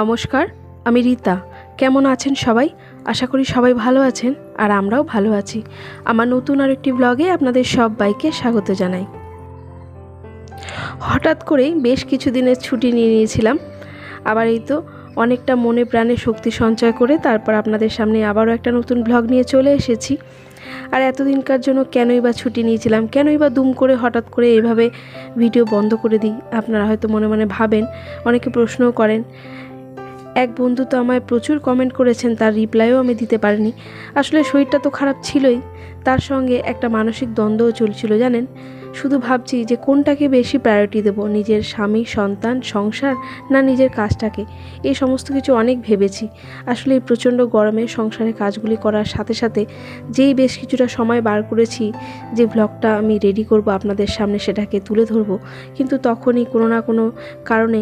নমস্কার, আমি রীতা। কেমন আছেন সবাই? আশা করি সবাই ভালো আছেন আর আমরাও ভালো আছি। আমার নতুন আরেকটি ব্লগে আপনাদের সব বাইকে স্বাগত জানাই। হঠাৎ করেই বেশ কিছু দিনের ছুটি নিয়ে নিয়েছিলাম। আবার এই তো অনেকটা মনে প্রাণে শক্তি সঞ্চয় করে তারপর আপনাদের সামনে আবারও একটা নতুন ব্লগ নিয়ে চলে এসেছি। আর এতদিনকার জন্য কেনই বা ছুটি নিয়েছিলাম, কেনই বা দুম করে হঠাৎ করে এইভাবে ভিডিও বন্ধ করে দিই, আপনারা হয়তো মনে মনে ভাবেন, অনেকে প্রশ্নও করেন এক বন্ধু তো আমায় প্রচুর কমেন্ট করেছেন, তার রিপ্লাইও আমি দিতে পারিনি। আসলে শরীরটা তো খারাপ ছিলই, তার সঙ্গে একটা মানসিক দ্বন্দ্বও চলছিল, জানেন? শুধু ভাবছি যে কোনটাকে বেশি প্রায়োরিটি দেব, নিজের স্বামী, সন্তান, সংসার না নিজের কাজটাকে? এই সমস্ত কিছু অনেক ভেবেছি। আসলে এই প্রচণ্ড গরমে সংসারে কাজগুলি করার সাথে সাথে যেই বেশ কিছুটা সময় বার করেছি, যে ব্লগটা আমি রেডি করব আপনাদের সামনে সেটাকে তুলে ধরবো, কিন্তু তখনই কোনো না কোনো কারণে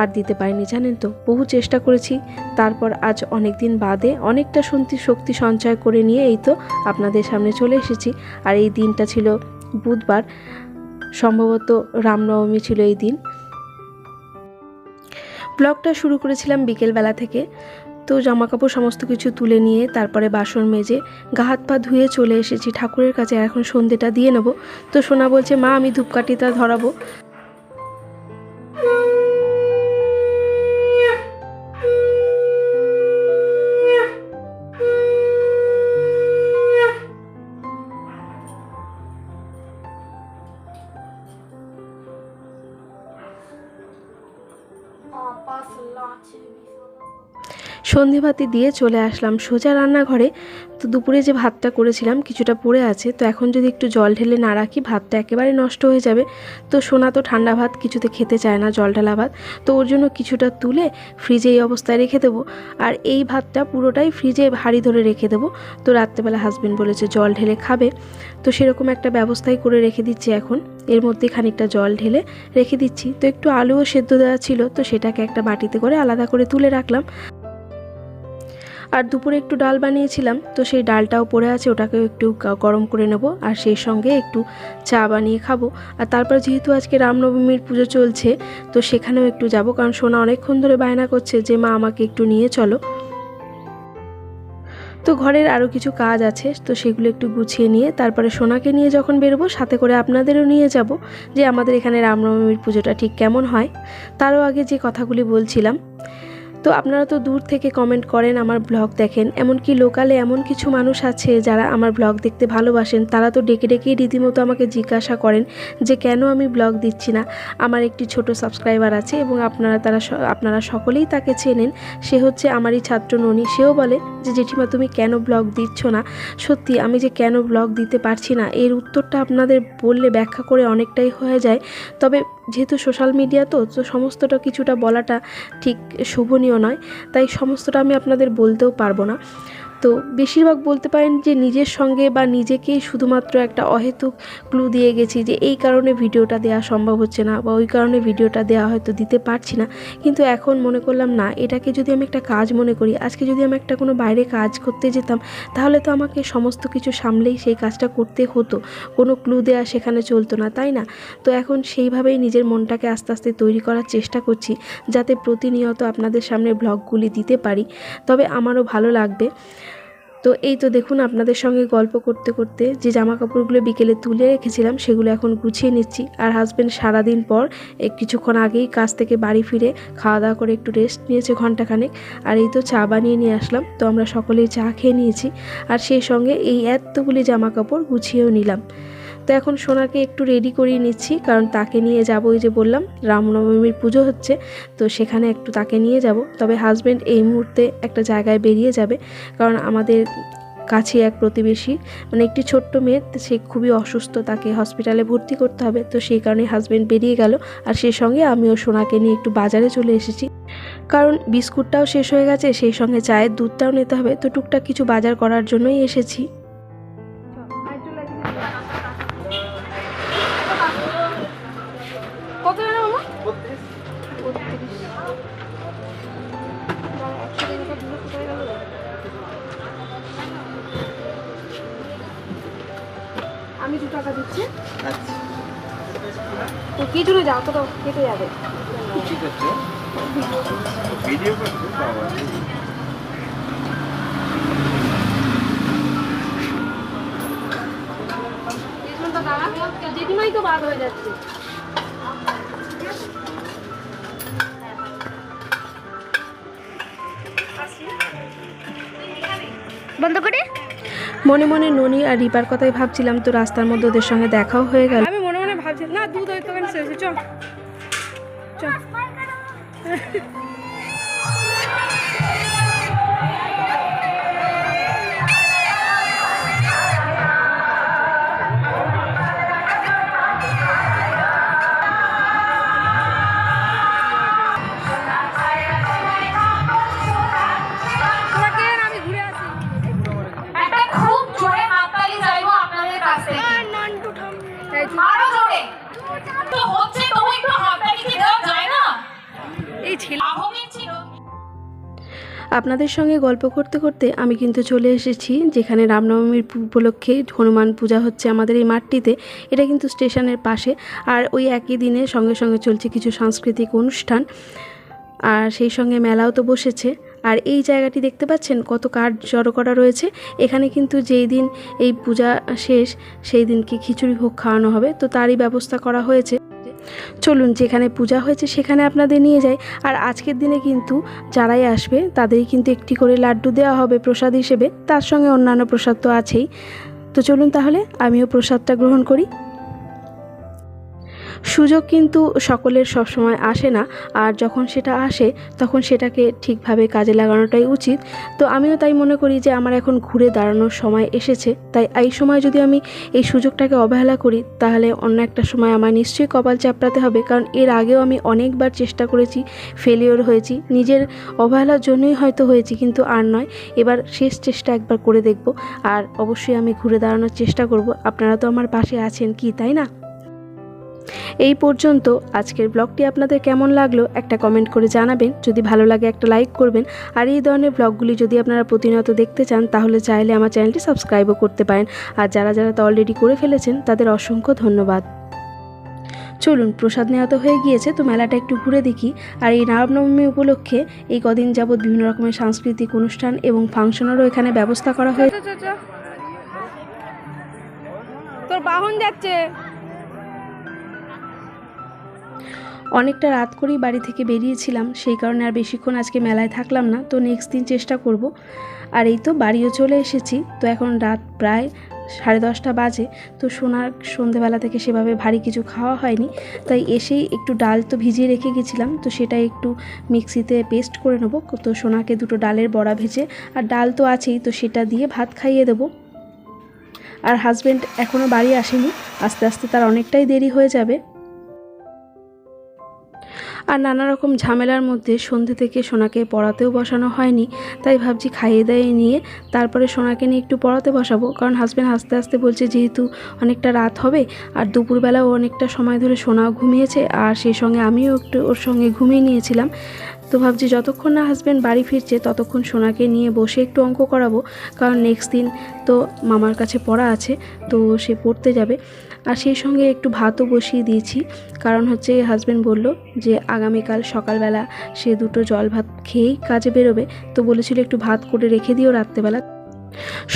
আর দিতে পারিনি, জানেন তো? বহু চেষ্টা করেছি, তারপর আজ অনেক দিন বাদে অনেকটা শক্তি শক্তি সঞ্চয় করে নিয়ে এই তো আপনাদের সামনে চলে এসেছি। আর এই দিনটা ছিল বুধবার, সম্ভবত রামনবমী ছিল এই দিন। ব্লগটা শুরু করেছিলাম বিকেলবেলা থেকে। তো জামাকাপড় সমস্ত কিছু তুলে নিয়ে, তারপরে বাসন মেজে, গা হাত পা ধুয়ে চলে এসেছি। ঠাকুরের কাছে এখন সন্ধেটা দিয়ে নেব। তো সোনা বলছে, মা, আমি ধূপকাঠিটা ধরাবো। Oh, Barcelona too. সন্ধেবাতি দিয়ে চলে আসলাম সোজা রান্নাঘরে। তো দুপুরে যে ভাতটা করেছিলাম কিছুটা পড়ে আছে, তো এখন যদি একটু জল ঢেলে না রাখি, ভাতটা একেবারে নষ্ট হয়ে যাবে। তো সোনা তো ঠান্ডা ভাত, কিছুতে খেতে চায় না জল ঢালা ভাত। তো ওর জন্য কিছুটা তুলে ফ্রিজে এই অবস্থায় রেখে দেবো। আর এই ভাতটা পুরোটাই ফ্রিজে হাঁড়ি ধরে রেখে দেবো। তো রাত্রেবেলা হাজবেন্ড বলেছে জল ঢেলে খাবে। তো সেরকম একটা ব্যবস্থাই করে রেখে দিচ্ছি এখন। এর মধ্যে খানিকটা জল ঢেলে রেখে দিচ্ছি। তো একটু আলুও সেদ্ধ দেওয়া ছিল, তো সেটাকে একটা বাটিতে করে আলাদা করে তুলে রাখলাম। আর দুপুরে একটু ডাল বানিয়েছিলাম, তো সেই ডালটাও পড়ে আছে, ওটাকেও একটু গরম করে নেব, আর সেই সঙ্গে একটু চা বানিয়ে খাব। আর তারপর যেহেতু আজকে রামনবমীর পুজো চলছে, তো সেখানেও একটু যাব, কারণ সোনা অনেকক্ষণ ধরে বায়না করছে যে, মা, আমাকে একটু নিয়ে চলো। তো ঘরের আরও কিছু কাজ আছে, তো সেগুলো একটু গুছিয়ে নিয়ে, তারপরে সোনাকে নিয়ে যখন বেরোবো, সাথে করে আপনাদেরও নিয়ে যাব, যে আমাদের এখানে রামনবমীর পুজোটা ঠিক কেমন হয়। তারও আগে যে কথাগুলি বলছিলাম তো আপনারা তো দূর থেকে কমেন্ট করেন আমার ব্লগ দেখেন, এমনকি লোকালে এমন কিছু মানুষ আছে যারা আমার ব্লগ দেখতে ভালোবাসেন, তারা তো ডেকে ডেকেই রীতিমতো আমাকে জিজ্ঞাসা করেন যে কেন আমি ব্লগ দিচ্ছি না। আমার একটি ছোট সাবস্ক্রাইবার আছে এবং আপনারা তারা আপনারা সকলেই তাকে চেনেন। সে হচ্ছে আমারই ছাত্র ননি, সেও বলে যে, জেঠিমা, তুমি কেন ব্লগ দিচ্ছ না? সত্যি, আমি যে কেন ব্লগ দিতে পারছি না? এর উত্তরটা আপনাদের বললে ব্যাখ্যা করে অনেকটাই হয়ে যায়। তবে যেহেতু সোশ্যাল মিডিয়া তো তো সমস্তটা কিছুটা বলাটা ঠিক শোভনীয় নয়, তাই সমস্তটা আমি আপনাদের বলতেও পারব না। তো বেশিরভাগ বলতে পারেন যে নিজের সঙ্গে বা নিজেকেই শুধুমাত্র একটা অহেতুক ক্লু দিয়ে গেছি যে এই কারণে ভিডিওটা দেওয়া সম্ভব হচ্ছে না বা ওই কারণে ভিডিওটা দেওয়া হয়তো দিতে পারছি না। কিন্তু এখন মনে করলাম, না, এটাকে যদি আমি একটা কাজ মনে করি, আজকে যদি আমি একটা কোনো বাইরে কাজ করতে যেতাম, তাহলে তো আমাকে সমস্ত কিছু সামলেই সেই কাজটা করতে হতো। কোনো ক্লু দেওয়া সেখানে চলতো না, তাই না? তো এখন সেইভাবেই নিজের মনটাকে আস্তে আস্তে তৈরি করার চেষ্টা করছি, যাতে প্রতিনিয়ত আপনাদের সামনে ব্লগগুলি দিতে পারি। তবে আমারও ভালো লাগবে। তো এই তো দেখুন আপনাদের সঙ্গে গল্প করতে করতে যে জামা কাপড়গুলো বিকেলে তুলে রেখেছিলাম সেগুলো এখন গুছিয়ে নিচ্ছি। আর হাজব্যান্ড সারাদিন পর কিছুক্ষণ আগেই কাজ থেকে বাড়ি ফিরে খাওয়া দাওয়া করে একটু রেস্ট নিয়েছে ঘন্টাখানেক আর এই তো চা বানিয়ে নিয়ে আসলাম। তো আমরা সকলেই চা খেয়ে নিয়েছি। আর সেই সঙ্গে এই এতগুলি জামা কাপড় গুছিয়েও নিলাম। তো এখন সোনাকে একটু রেডি করিয়ে নিচ্ছি, কারণ তাকে নিয়ে যাব ওই যে বললাম, রামনবমীর পুজো হচ্ছে, তো সেখানে একটু তাকে নিয়ে যাব। তবে হাজব্যান্ড এই মুহূর্তে একটা জায়গায় বেরিয়ে যাবে, কারণ আমাদের কাছে এক প্রতিবেশী মানে একটি ছোট্ট মেয়ে সে খুবই অসুস্থ, তাকে হসপিটালে ভর্তি করতে হবে, তো সেই কারণে হাজব্যান্ড বেরিয়ে গেল, আর সেই সঙ্গে আমিও সোনাকে নিয়ে একটু বাজারে চলে এসেছি। কারণ বিস্কুটটাও শেষ হয়ে গেছে, সেই সঙ্গে চায়ের দুধটাও নিতে হবে, তো টুকটাক কিছু বাজার করার জন্যই এসেছি। কি জন্য যাও তো কেটে যাবে। ঠিক আছে ভিডিও করতে বাবা জেঠিমাই তো বাদ হয়ে যাচ্ছে। বন্ধ করে? মনে মনে ননি আর রিপার কথাই ভাবছিলাম তো রাস্তার মধ্যে ওদের সঙ্গে দেখাও হয়ে গেল আমি মনে মনে ভাবছি না দুধ হয়তো কেন আপনাদের সঙ্গে গল্প করতে করতে আমি কিন্তু চলে এসেছি, যেখানে রামনবমীর উপলক্ষে হনুমান পূজা হচ্ছে আমাদের এই মাঠটিতে। এটা কিন্তু স্টেশনের পাশে, আর ওই একই দিনে সঙ্গে সঙ্গে চলছে কিছু সাংস্কৃতিক অনুষ্ঠান, আর সেই সঙ্গে মেলাও তো বসেছে। আর এই জায়গাটি দেখতে পাচ্ছেন কত কাঠ জড়ো করা রয়েছে। এখানে কিন্তু যেই দিন এই পূজা শেষ, সেই দিনকে খিচুড়ি ভোগ খাওয়ানো হবে। তো তারই ব্যবস্থা করা হয়েছে। চলুন যেখানে পূজা হয়েছে সেখানে আপনাদের নিয়ে যাই। আর আজকের দিনে কিন্তু যারাই আসবে, তাদেরই কিন্তু একটি করে লাড্ডু দেওয়া হবে প্রসাদ হিসেবে। তার সঙ্গে অন্যান্য প্রসাদ তো আছেই। তো চলুন তাহলে, আমিও প্রসাদটা গ্রহণ করি। সুযোগ কিন্তু সকলের সব সময় আসে না। আর যখন সেটা আসে, তখন সেটাকে ঠিকভাবে কাজে লাগানোটাই উচিত। তো আমিও তাই মনে করি যে, আমার এখন ঘুরে দাঁড়ানোর সময় এসেছে। তাই এই সময় যদি আমি এই সুযোগটাকে অবহেলা করি, তাহলে অন্য একটা সময় আমার নিশ্চয়ই কপাল চাপড়াতে হবে। কারণ এর আগেও আমি অনেকবার চেষ্টা করেছি ফেলিওর হয়েছি। নিজের অবহেলার জন্যই হয়তো হয়েছি, কিন্তু আর নয়। এবার শেষ চেষ্টা একবার করে দেখব। আর অবশ্যই আমি ঘুরে দাঁড়ানোর চেষ্টা করব। আপনারা তো আমার পাশে আছেন কি, তাই না? এই পর্যন্ত আজকের ব্লগটি আপনাদের কেমন লাগল একটা কমেন্ট করে জানাবেন। যদি ভালো লাগে একটা লাইক করবেন। আর এই ধরনের ব্লগগুলি যদি আপনারা প্রতিনিয়ত দেখতে চান, তাহলে চাইলে আমার চ্যানেলটি সাবস্ক্রাইবও করতে পারেন। আর যারা যারা তো অলরেডি করে ফেলেছেন, তাদের অসংখ্য ধন্যবাদ। চলুন, প্রসাদ নেওয়া তো হয়ে গিয়েছে, তো মেলাটা একটু ঘুরে দেখি। আর এই রামনবমী উপলক্ষে এই কদিন যাবৎ বিভিন্ন রকমের সাংস্কৃতিক অনুষ্ঠান এবং ফাংশনেরও এখানে ব্যবস্থা করা হয়েছে। তোর বাহন যাচ্ছে। অনেকটা রাত করেই বাড়ি থেকে বেরিয়েছিলাম। সেই কারণে আর বেশিক্ষণ আজকে মেলায় থাকলাম না। তো নেক্সট দিন চেষ্টা করব। আর এই তো বাড়িও চলে এসেছি। তো এখন রাত প্রায় সাড়ে দশটা বাজে। তো সোনার সন্ধেবেলা থেকে সেভাবে ভারী কিছু খাওয়া হয়নি। তাই এসেই একটু ডাল তো ভিজিয়ে রেখে গেছিলাম। তো সেটা একটু মিক্সিতে পেস্ট করে নেব। তো সোনাকে দুটো ডালের বড়া ভেজে, আর ডাল তো আছেই, তো সেটা দিয়ে ভাত খাইয়ে দেবো। আর হাজব্যান্ড এখনও বাড়ি আসেনি। আস্তে আস্তে তার অনেকটাই দেরি হয়ে যাবে। আর নানা রকম ঝামেলার মধ্যে সন্ধে থেকে সোনাকে পড়াতেও বসানো হয়নি। তাই ভাবছি খাইয়ে দাইয়ে নিয়ে তারপরে সোনাকে নিয়ে একটু পড়াতে বসাবো। কারণ হাজব্যান্ড আস্তে আস্তে বলছে, যেহেতু অনেকটা রাত হবে আর দুপুরবেলাও অনেকটা সময় ধরে সোনাও ঘুমিয়েছে, আর সেই সঙ্গে আমিও একটু ওর সঙ্গে ঘুমিয়ে নিয়েছিলাম। তো ভাবছি যতক্ষণ না হাজব্যান্ড বাড়ি ফিরছে, ততক্ষণ সোনাকে নিয়ে বসে একটু অঙ্ক করাবো। কারণ নেক্সট দিন তো মামার কাছে পড়া আছে, তো সে পড়তে যাবে। আর সেই সঙ্গে একটু ভাতও বসিয়ে দিয়েছি। কারণ হচ্ছে হাজব্যান্ড বলল যে, আগামীকাল সকালবেলা সে দুটো জল ভাত খেয়েই কাজে বেরোবে। তো বলেছিল একটু ভাত করে রেখে দিও রাত্রেবেলা।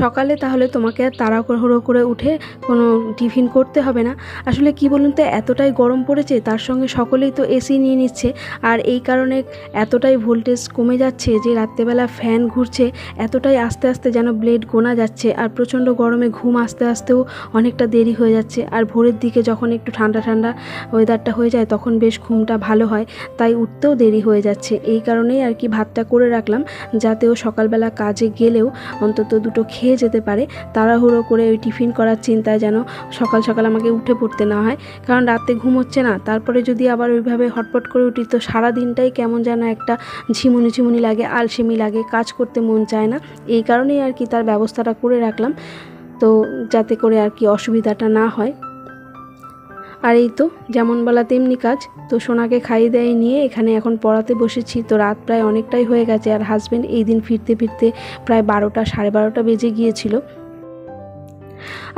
সকালে তাহলে তোমাকে তাড়াহুড়ো করে উঠে কোনো টিফিন করতে হবে না। আসলে কি বলুন তো, এতটাই গরম পড়েছে, তার সঙ্গে সকলেই তো এসি নিয়ে নিচ্ছে, আর এই কারণে এতটাই ভোল্টেজ কমে যাচ্ছে যে রাত্রেবেলা ফ্যান ঘুরছে, এতটাই আস্তে আস্তে যেন ব্লেড গোনা যাচ্ছে, আর প্রচণ্ড গরমে ঘুম আস্তে আস্তেও অনেকটা দেরি হয়ে যাচ্ছে, আর ভোরের দিকে যখন একটু ঠান্ডা ঠান্ডা ওয়েদারটা হয়ে যায়, তখন বেশ ঘুমটা ভালো হয়, তাই উঠতেও দেরি হয়ে যাচ্ছে। এই কারণেই আর কি ভাতটা করে রাখলাম, যাতে ও সকালবেলা কাজে গেলেও অন্তত দুটো খেয়ে যেতে পারে, তাড়াহুড়ো করে ওই টিফিন করার চিন্তায় যেন সকাল সকাল আমাকে উঠে পড়তে না হয়। কারণ রাতে ঘুম হচ্ছে না, তারপরে যদি আবার ওইভাবে হটপট করে উঠি তো সারা দিনটাই কেমন যেন একটা ঝিমুনি ঝিমুনি লাগে, আলসেমি লাগে, কাজ করতে মন চায় না। এই কারণেই আর কি তার ব্যবস্থাটা করে রাখলাম। তো যাতে করে আর কি অসুবিধাটা না হয়। আর এই তো, যেমন বলা তেমনি কাজ। তো সোনাকে খাইয়ে দেয় নিয়ে এখানে এখন পড়াতে বসেছি। তো রাত প্রায় অনেকটাই হয়ে গেছে আর হাজব্যান্ড এই দিন ফিরতে ফিরতে প্রায় বারোটা, সাড়ে বারোটা বেজে গিয়েছিল।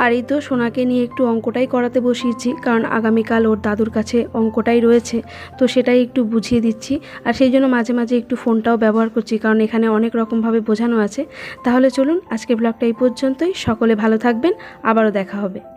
আর এই তো সোনাকে নিয়ে একটু অঙ্কটাই করাতে বসিয়েছি, কারণ আগামীকাল ওর দাদুর কাছে অঙ্কটাই রয়েছে। তো সেটাই একটু বুঝিয়ে দিচ্ছি। আর সেই জন্য মাঝে মাঝে একটু ফোনটাও ব্যবহার করছি, কারণ এখানে অনেক রকমভাবে বোঝানো আছে। তাহলে চলুন আজকে ব্লগটা এই পর্যন্তই। সকলে ভালো থাকবেন, আবারও দেখা হবে।